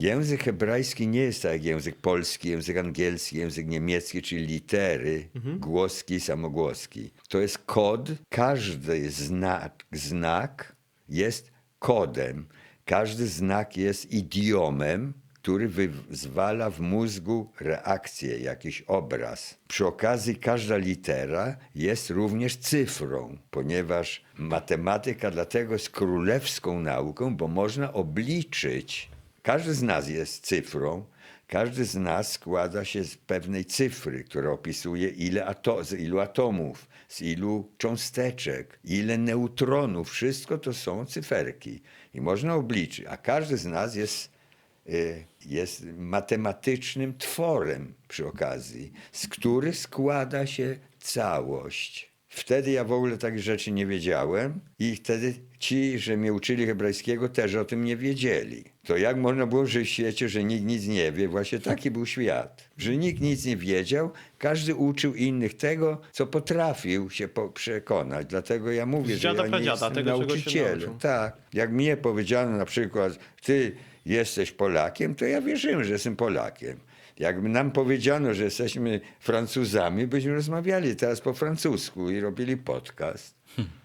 Język hebrajski nie jest tak jak język polski, język angielski, język niemiecki, czyli litery, głoski, samogłoski. To jest kod. Każdy znak, znak jest kodem. Każdy znak jest idiomem, który wyzwala w mózgu reakcję, jakiś obraz. Przy okazji każda litera jest również cyfrą, ponieważ matematyka dlatego jest królewską nauką, bo można obliczyć. Każdy z nas jest cyfrą, każdy z nas składa się z pewnej cyfry, która opisuje ile ato, z ilu atomów, z ilu cząsteczek, ile neutronów. Wszystko to są cyferki i można obliczyć, a każdy z nas jest y, jest matematycznym tworem przy okazji, z których składa się całość. Wtedy ja w ogóle takich rzeczy nie wiedziałem i wtedy ci, że mnie uczyli hebrajskiego, też o tym nie wiedzieli. To jak można było żyć w świecie, że nikt nic nie wie? Właśnie taki był świat. Że nikt nic nie wiedział, każdy uczył innych tego, co potrafił się po- przekonać. Dlatego ja mówię, że ja nie jestem tego, nauczycielem. Tak. Jak mnie powiedziano na przykład, ty jesteś Polakiem, to ja wierzyłem, że jestem Polakiem. Jakby nam powiedziano, że jesteśmy Francuzami, byśmy rozmawiali teraz po francusku i robili podcast.